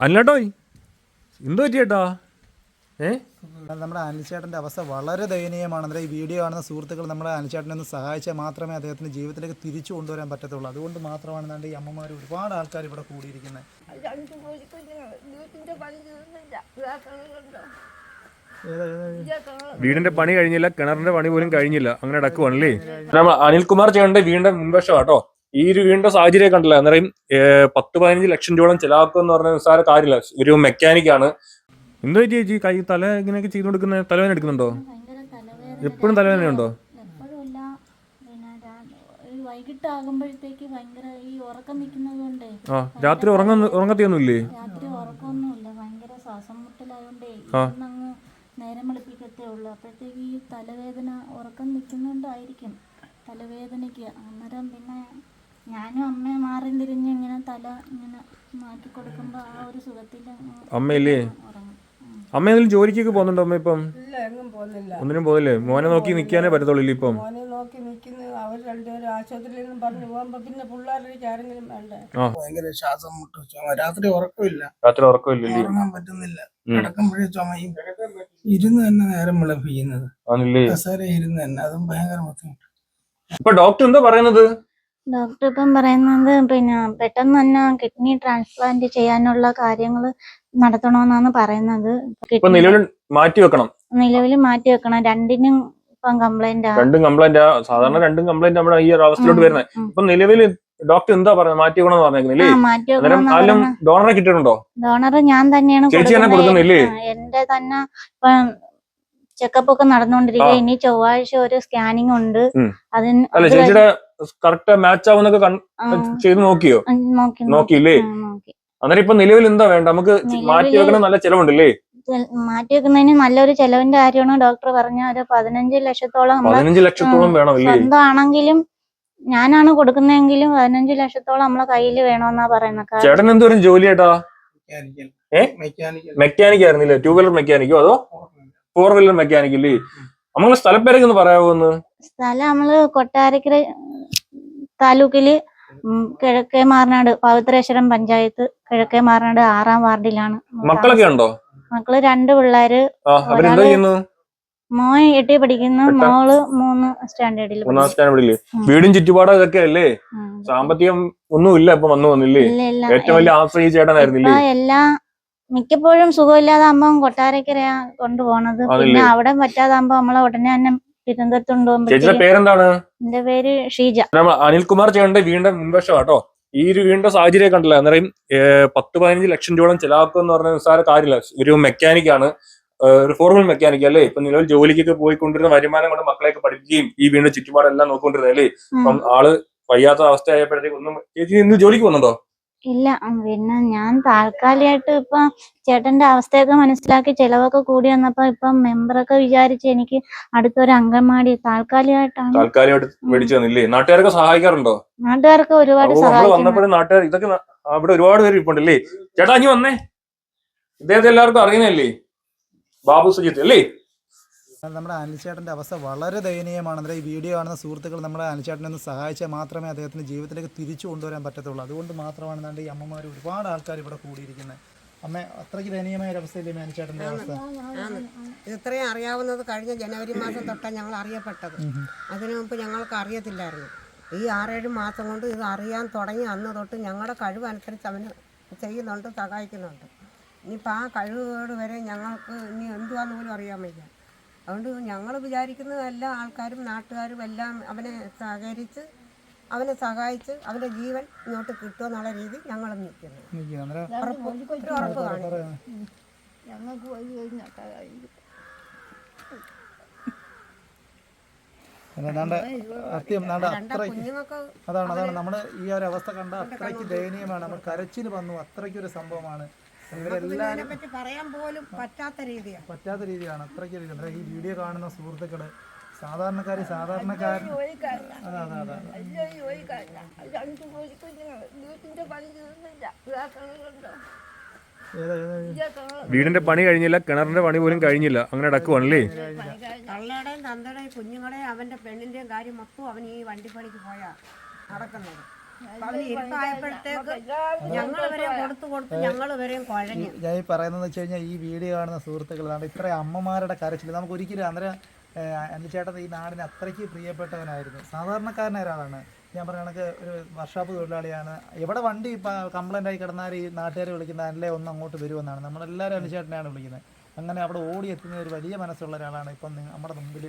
അല്ലാട്ടോയ് എന്തു പറ്റിയേട്ടാ? ഏ? നമ്മുടെ അനിൽചേട്ടന്റെ അവസ്ഥ വളരെ ദയനീയമാണ് അന്നേരം ഈ വീഡിയോ കാണുന്ന സുഹൃത്തുക്കൾ നമ്മുടെ അനിൽചേട്ടനെ ഒന്ന് സഹായിച്ചാൽ മാത്രമേ അദ്ദേഹത്തിന് ജീവിതത്തിലേക്ക് തിരിച്ചു കൊണ്ടുവരാൻ പറ്റത്തുള്ളൂ. അതുകൊണ്ട് മാത്രമാണ് ഈ അമ്മമാർ ഒരുപാട് ആൾക്കാർ ഇവിടെ കൂടിയിരിക്കുന്നത് വീടിന്റെ പണി കഴിഞ്ഞില്ല കിണറിന്റെ പണി പോലും കഴിഞ്ഞില്ല. അങ്ങനെ അടക്കുവാണല്ലേ അനിൽകുമാർ ചെയ്യേണ്ട വീടിന്റെ മുൻവശമാട്ടോ. കേട്ടോ ഈ ഒരു വീടിന്റെ സാഹചര്യം കണ്ടില്ല? അന്നേരം പത്ത് പതിനഞ്ച് ലക്ഷം രൂപ ചെലവാക്കുക എന്ന് പറഞ്ഞ നിസ്സാര കാര്യമില്ല. ഒരു മെക്കാനിക് ആണ്. എന്തോ ചേച്ചി കൈ തല ഇങ്ങനെയൊക്കെ ചെയ്തു കൊടുക്കുന്ന തലവേദന എടുക്കുന്നുണ്ടോ? എപ്പോഴും തലവേദന ഉണ്ടോ വൈകിട്ടാകുമ്പോഴത്തേക്ക് ഭയങ്കര ഈ ഉറക്കം നിൽക്കുന്നത് കൊണ്ടേ ആ രാത്രി ഉറങ്ങുന്ന ഉറങ്ങത്തിയൊന്നുമില്ലേ രാത്രി ഉറക്കമൊന്നുമില്ല. ഭയങ്കര ശ്വാസം മുട്ടലായോണ്ടേ. നേരം വെളുപ്പിക്കത്തേ ഉള്ളൂ. അപ്പോഴത്തേക്ക് ഈ തലവേദന ഉറക്കം നിൽക്കുന്നുണ്ടായിരിക്കും തലവേദനയ്ക്ക്. അന്നേരം പിന്നെ ഞാനും അമ്മയും മാറി തിരിഞ്ഞ് ഇങ്ങനെ തല ഇങ്ങനെ മാറ്റി കൊടുക്കുമ്പോൾ ആ ഒരു സുഖത്തിൽ അമ്മയില്ലേ. അമ്മ എന്തെങ്കിലും ജോലിക്കൊക്കെ പോകുന്നുണ്ടോ അമ്മ ഇപ്പം? ഇല്ല എങ്ങും പോകുന്നില്ല. ഒന്നിനും പോകുന്നില്ലേ മോനെ നോക്കി നിൽക്കാനേ പറ്റത്തുള്ളൂ ഇപ്പം? മോനെ നോക്കി അവർ രണ്ടുപേരും ആശുപത്രിയിൽ നിന്നും പറഞ്ഞു പോകുമ്പോ പിന്നെ പിള്ളേരുടെ ആരെങ്കിലും വേണ്ടേ? ആ. ഭയങ്കര ശ്വാസം മുട്ടും ചുമ. രാത്രി ഉറക്കമില്ല. രാത്രി ഉറങ്ങാൻ പറ്റുന്നില്ല. ഉം. കിടക്കുമ്പോഴേ ചുമയും. ഇരുന്ന് തന്നെ നേരം വിളപ്പിക്കുന്നത്. കസേര ഇരുന്ന് തന്നെ. അതും ഭയങ്കര ബുദ്ധിമുട്ട്. ഇപ്പൊ ഡോക്ടർ എന്താ പറയുന്നത്? ഡോക്ടർ ഇപ്പം പറയുന്നത് പിന്നെ പെട്ടെന്ന് തന്നെ കിഡ്നി ട്രാൻസ്പ്ലാന്റ് ചെയ്യാനുള്ള കാര്യങ്ങൾ നടത്തണമെന്നാണ് പറയുന്നത്. നിലവിൽ മാറ്റി വെക്കണം. നിലവിൽ മാറ്റി വെക്കണം. രണ്ടിനും ഇപ്പം കംപ്ലൈന്റ് രണ്ടും കംപ്ലൈന്റ് സാധാരണ രണ്ടും കംപ്ലൈന്റ് നമ്മുടെ ഈ ഒരു അവസ്ഥയിലോട്ട് വരുന്നത്. ഇപ്പൊ നിലവിൽ ഡോക്ടർ എന്താ പറയുന്നത്? മാറ്റി വെക്കണം പറഞ്ഞേക്കുന്നില്ലേ ആരും ഡോണറെ കിട്ടിയിട്ടുണ്ടോ? ഡോണർ ഞാൻ തന്നെയാണ് ചേച്ചി കൊടുക്കുന്നില്ലേ? എന്റെ തന്നെ ഇപ്പം ചെക്കപ്പ് ഒക്കെ നടന്നുകൊണ്ടിരിക്കുക. ഇനി ചൊവ്വാഴ്ച ഒരു സ്കാനിങ് ഉണ്ട്. അതിന് കറക്റ്റ് മാച്ച് ആവുന്നൊക്കെ ചെയ്ത് നോക്കിയോ? നോക്കിയില്ലേ? അന്നേരം ഇപ്പൊ നിലവിൽ എന്താ വേണ്ട? നമുക്ക് മാറ്റി വെക്കണം നല്ല ചെലവുണ്ടല്ലേ? മാറ്റി വെക്കുന്നതിന് നല്ലൊരു ചെലവിന്റെ കാര്യമാണ് ഡോക്ടർ പറഞ്ഞ ഒരു പതിനഞ്ച് ലക്ഷത്തോളം പതിനഞ്ച് ലക്ഷത്തോളം വേണം സ്വന്തമാണെങ്കിലും ഞാനാണ് കൊടുക്കുന്നതെങ്കിലും പതിനഞ്ച് ലക്ഷത്തോളം നമ്മളെ കയ്യിൽ വേണമെന്നാ പറയുന്നത്. ചേട്ടൻ എന്തോരം ജോലി ചേട്ടാ ഏ? മെക്കാനിക്കൽ മെക്കാനിക് ആയിരുന്നില്ലേ? ടൂ വീലർ മെക്കാനിക്കോ അതോ ഫോർ വീലർ മെക്കാനിക്കല്ലേ നമ്മളെ സ്ഥലപ്പേരൊക്കെ ഒന്ന് പറയാമോ ഒന്ന്? സ്ഥലം നമ്മൾ കൊട്ടാരക്കര താലൂക്കിൽ കിഴക്കേ മാറനാട് പവിത്രേശ്വരം പഞ്ചായത്ത് കിഴക്കേ മാറനാട് ആറാം വാർഡിലാണ് മക്കളൊക്കെ ഉണ്ടോ? മക്കൾ രണ്ട് പിള്ളേര് മോൻ എട്ടി പഠിക്കുന്നു മോൾ മൂന്ന് സ്റ്റാൻഡേർഡിൽ മൂന്നാം സ്റ്റാൻഡേർഡില്ലേ ഉം. വീടും ചുറ്റുപാടും ഇതൊക്കെ അല്ലേ സാമ്പത്തികം ഒന്നും ഇല്ല ഇപ്പൊ വന്നു വന്നില്ലേ? ഏറ്റവും വലിയ ആശ്രയി ചേട്ടനായിരുന്നില്ലേ? എല്ലാ മിക്കപ്പോഴും സുഖമില്ലാതെ അമ്മ കൊട്ടാരക്കരയാ കൊണ്ടുപോണത്. പിന്നെ അവിടെ പറ്റാതാകുമ്പോ നമ്മളെ ഉടനെ തന്നെ ചേച്ചിയുടെ പേരെന്താണ്? എന്റെ പേര് ഷീജ. നമ്മൾ അനിൽകുമാർ ചെയ്യേണ്ട വീണ്ടും മുൻവശം കേട്ടോ ഈ ഒരു വീണ്ടും സാഹചര്യം കണ്ടില്ല? അന്നേരം പത്ത് പതിനഞ്ച് ലക്ഷം രൂപ ചെലവാക്കുക എന്ന് പറഞ്ഞ നിസ്സാര കാര്യമില്ല. ഒരു മെക്കാനിക് ആണ്. ഒരു ഫോർമൽ മെക്കാനിക് അല്ലേ? ഇപ്പൊ നിലവിൽ ജോലിക്കൊക്കെ പോയിക്കൊണ്ടിരുന്ന വരുമാനം കൊണ്ട് മക്കളെയൊക്കെ പഠിപ്പിക്കുകയും ഈ വീണ്ടും ചുറ്റുപാടെല്ലാം നോക്കിക്കൊണ്ടിരുന്നത് അല്ലേ അപ്പം ആൾ വയ്യാത്ത അവസ്ഥയായപ്പോഴത്തേക്ക് ഒന്നും ചേച്ചി ഇന്ന് ജോലിക്ക് പോകുന്നുണ്ടോ? ഇല്ല പിന്നെ ഞാൻ താൽക്കാലികമായിട്ട് ഇപ്പൊ ചേട്ടന്റെ അവസ്ഥയൊക്കെ മനസ്സിലാക്കി ചെലവൊക്കെ കൂടി വന്നപ്പോ ഇപ്പം മെമ്പറൊക്കെ വിചാരിച്ച് എനിക്ക് അടുത്തൊരു അംഗൻവാടി താൽക്കാലികമായിട്ടാണ് താൽക്കാലികമായിട്ട് മേടിച്ചു തന്നില്ലേ? നാട്ടുകാരൊക്കെ സഹായിക്കാറുണ്ടോ? നാട്ടുകാർക്ക് ഒരുപാട് അപ്പൊ നമ്മൾ സഹായിക്കുന്നു വന്നപ്പോഴും നാട്ടുകാർ ഇതൊക്കെ ന- അവിടെ ഒരുപാട് പേര് ഇരിപ്പുണ്ടല്ലേ? ചേട്ടാ ഇനി വന്നേ. ഇദ്ദേഹത്തെ എല്ലാവർക്കും അറിയുന്നല്ലേ ബാബു സുജിത്ത് അല്ലേ? നമ്മുടെ അനിൽചേട്ടന്റെ അവസ്ഥ വളരെ ദയനീയമാണ് അന്നേരം ഈ വീഡിയോ കാണുന്ന സുഹൃത്തുക്കൾ നമ്മുടെ അനിൽചേട്ടനെ ഒന്ന് സഹായിച്ചാൽ മാത്രമേ അദ്ദേഹത്തിന് ജീവിതത്തിലേക്ക് തിരിച്ചു കൊണ്ടുവരാൻ പറ്റത്തുള്ളൂ. അതുകൊണ്ട് മാത്രമാണ് ഈ അമ്മമാർ ഒരുപാട് ആൾക്കാർ ഇവിടെ കൂടിയിരിക്കുന്നത്. അമ്മ അത്രയ്ക്ക് ദയനീയമായ ഒരവസ്ഥയില്ലേ അനിൽചേട്ടന്റെ അവസ്ഥ? ഇത്രയും അറിയാവുന്നത് കഴിഞ്ഞ ജനുവരി മാസം തൊട്ടാണ് ഞങ്ങൾ അറിയപ്പെട്ടത്. അതിനു മുമ്പ് ഞങ്ങൾക്ക് അറിയത്തില്ലായിരുന്നു. ഈ ആറേഴ് മാസം കൊണ്ട് ഇത് അറിയാൻ തുടങ്ങി. അന്ന് തൊട്ട് ഞങ്ങളുടെ കഴിവനുസരിച്ച് അവന് ചെയ്യുന്നുണ്ട് സഹായിക്കുന്നുണ്ട്. ഇനിയിപ്പോൾ ആ കഴിവുകേട് വരെ ഞങ്ങൾക്ക് ഇനി എന്തുവാന്ന് പോലും അറിയാൻ വയ്യ. അതുകൊണ്ട് ഞങ്ങൾ വിചാരിക്കുന്ന എല്ലാ ആൾക്കാരും നാട്ടുകാരും എല്ലാം അവനെ സഹകരിച്ച് അവനെ സഹായിച്ച് അവന്റെ ജീവൻ ഇങ്ങോട്ട് കിട്ടുമെന്നുള്ള രീതി ഞങ്ങളും നിൽക്കുന്നു. നിൽക്കുക അന്നേരം ഉറപ്പ് കാണിക്കും ഞങ്ങൾക്ക് വഴി കഴിഞ്ഞാൽ അതാണ്ട് സത്യം അത്രയ്ക്ക്? അതാണ് അതാണ് നമ്മൾ ഈ ഒരു അവസ്ഥ കണ്ട അത്രയ്ക്ക് ദയനീയമാണ്. നമ്മൾ കരച്ചിൽ വന്നു അത്രയ്ക്ക് ഒരു സംഭവമാണ്. ഇവരെല്ലാവരും ഇതിനെ പറ്റി പറയാൻ പോലും പറ്റാത്ത രീതിയാണ് പറ്റാത്ത രീതിയാണ്. അത്രയ്ക്ക് ഈ വീഡിയോ കാണുന്ന സുഹൃത്തുക്കൾ സാധാരണക്കാർ സാധാരണക്കാരൻ അതെ അതെ അതെ ഏതാ ഇതാക്കണം വീടിന്റെ പണി കഴിഞ്ഞില്ല കിണറിന്റെ പണി പോലും കഴിഞ്ഞില്ല. അങ്ങനെ അടക്കുവാണല്ലേ തള്ളയുടെയും തന്തയുടെയും കുഞ്ഞുങ്ങളുടെയും അവന്റെ പെണ്ണിന്റെയും കാര്യം മൊത്തം അവൻ ഈ വണ്ടിപ്പണിക്ക് പോയാ നടക്കുന്നത്. ഞാൻ ഈ പറയുന്നത് വെച്ച് കഴിഞ്ഞാൽ ഈ വീഡിയോ കാണുന്ന സുഹൃത്തുക്കൾ അതാണ് ഇത്ര അമ്മമാരുടെ കരച്ചിൽ നമുക്ക് ഒരിക്കലും അന്നേരം അനുചേട്ടൻ ചേട്ടൻ ഈ നാടിന് അത്രയ്ക്ക് പ്രിയപ്പെട്ടവനായിരുന്നു. സാധാരണക്കാരനായ ഒരാളാണ്. ഞാൻ പറഞ്ഞ കണക്ക് ഒരു വർഷാപ്പ് തൊഴിലാളിയാണ്. എവിടെ വണ്ടി കംപ്ലൈന്റ് ആയി കിടന്നാൽ ഈ നാട്ടുകാരെ വിളിക്കുന്ന അല്ലേ ഒന്ന് അങ്ങോട്ട് വരുമെന്നാണ് നമ്മളെല്ലാവരും അനുചേട്ടനെയാണ് വിളിക്കുന്നത്. അങ്ങനെ അവിടെ ഓടി എത്തുന്ന ഒരു വലിയ മനസ്സുള്ള ഒരാളാണ് ഇപ്പം നമ്മുടെ മുമ്പിൽ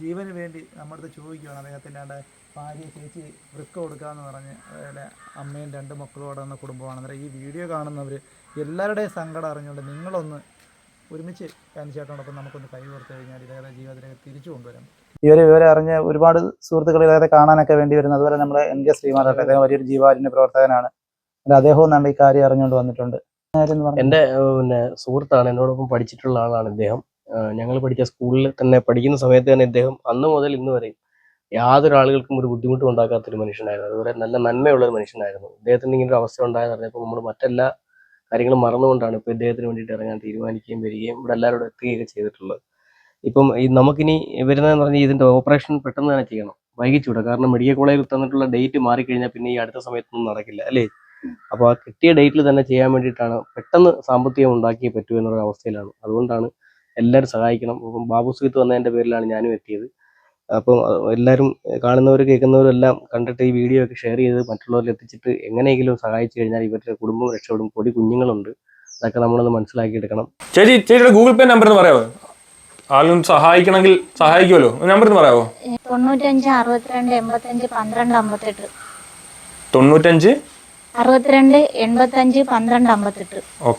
ജീവന് വേണ്ടി നമ്മുടെ അടുത്ത് ചോദിക്കുകയാണ് അദ്ദേഹത്തിന്റെ ഭാര്യ ചേച്ചി വൃക്ക കൊടുക്കാമെന്ന് പറഞ്ഞ് അതുപോലെ അമ്മയും രണ്ട് മക്കളും അവിടെ വന്ന കുടുംബമാണ്. അന്നേരം ഈ വീഡിയോ കാണുന്നവർ എല്ലാവരുടെയും സങ്കടം അറിഞ്ഞുകൊണ്ട് നിങ്ങളൊന്ന് ഒരുമിച്ച് കാനിച്ചേട്ടനോടൊപ്പം നമുക്കൊന്ന് കൈ കൊടുത്തു കഴിഞ്ഞാൽ ഇദ്ദേഹത്തെ ജീവിതത്തിലേക്ക് തിരിച്ചു കൊണ്ടുവരാൻ ഇവരെ വിവരം അറിഞ്ഞ് ഒരുപാട് സുഹൃത്തുക്കൾ ഇതേ കാണാനൊക്കെ വേണ്ടി വരുന്നത് അതുപോലെ നമ്മുടെ എൻ കെ ശ്രീമാരാട്ടെ അദ്ദേഹം വലിയൊരു ജീവാരിന്റെ പ്രവർത്തകനാണ്. അദ്ദേഹവും നമ്മുടെ ഈ കാര്യം അറിഞ്ഞുകൊണ്ട് വന്നിട്ടുണ്ട്. എന്റെ പിന്നെ സുഹൃത്താണ് എന്നോടൊപ്പം പഠിച്ചിട്ടുള്ള ആളാണ് ഇദ്ദേഹം. ഞങ്ങൾ പഠിച്ച സ്കൂളിൽ തന്നെ പഠിക്കുന്ന സമയത്ത് തന്നെ ഇദ്ദേഹം അന്ന് മുതൽ ഇന്ന് വരെയും യാതൊരു ആളുകൾക്കും ഒരു ബുദ്ധിമുട്ടും ഉണ്ടാക്കാത്ത ഒരു മനുഷ്യനായിരുന്നു. അതുപോലെ നല്ല നന്മയുള്ള ഒരു മനുഷ്യനായിരുന്നു. ഇദ്ദേഹത്തിന് ഇങ്ങനെ ഒരു അവസ്ഥ ഉണ്ടായെന്ന് പറഞ്ഞപ്പോൾ നമ്മൾ മറ്റെല്ലാ കാര്യങ്ങളും മറന്നുകൊണ്ടാണ് ഇപ്പോൾ ഇദ്ദേഹത്തിന് വേണ്ടിയിട്ട് ഇറങ്ങാൻ തീരുമാനിക്കുകയും വരികയും ഇവിടെ എല്ലാവരോടും എത്തുകയൊക്കെ ചെയ്തിട്ടുള്ളത്. ഇപ്പം ഈ നമുക്കിനി വരുന്നതെന്ന് പറഞ്ഞാൽ ഇതിന്റെ ഓപ്പറേഷൻ പെട്ടെന്ന് തന്നെ ചെയ്യണം. വൈകിച്ചൂടെ കാരണം മെഡിക്കൽ കോളേജിൽ തന്നിട്ടുള്ള ഡേറ്റ് മാറിക്കഴിഞ്ഞാൽ പിന്നെ ഈ അടുത്ത സമയത്തൊന്നും നടക്കില്ല അല്ലേ? അപ്പോൾ ആ കിട്ടിയ ഡേറ്റിൽ തന്നെ ചെയ്യാൻ വേണ്ടിയിട്ടാണ് പെട്ടെന്ന് സാമ്പത്തികം ഉണ്ടാക്കിയേ പറ്റൂ എന്നുള്ള അവസ്ഥയിലാണ്. അതുകൊണ്ടാണ് എല്ലാവരും സഹായിക്കണം. അപ്പം ബാബു സുഹിത്ത് വന്നതിന്റെ പേരിലാണ് ഞാനും എത്തിയത്. അപ്പം അഹ് എല്ലാവരും കാണുന്നവരും കേൾക്കുന്നവരും എല്ലാം കണ്ടിട്ട് ഈ വീഡിയോ ഒക്കെ ഷെയർ ചെയ്ത് മറ്റുള്ളവരിൽ എത്തിച്ചിട്ട് എങ്ങനെയെങ്കിലും സഹായിച്ചു കഴിഞ്ഞാൽ ഇവരുടെ കുടുംബം രക്ഷപ്പെടും. പൊടി കുഞ്ഞുങ്ങളുണ്ട്. അതൊക്കെ നമ്മളൊന്ന് മനസ്സിലാക്കിയെടുക്കണം ചേച്ചി ചേച്ചിയുടെ ഗൂഗിൾ പേ നമ്പർ എന്ന് പറയാമോ ആളും സഹായിക്കണമെങ്കിൽ സഹായിക്കുമല്ലോ. നമ്പർ എന്ന് പറയാമോ തൊണ്ണൂറ്റഞ്ച് അറുപത്തിരണ്ട് എൺപത്തഞ്ച് പന്ത്രണ്ട് അമ്പത്തെട്ട്. തൊണ്ണൂറ്റഞ്ച്? അറുപത്തിരണ്ട് എൺപത്തഞ്ച് പന്ത്രണ്ട് അമ്പത്തെട്ട്. ഓക്കെ.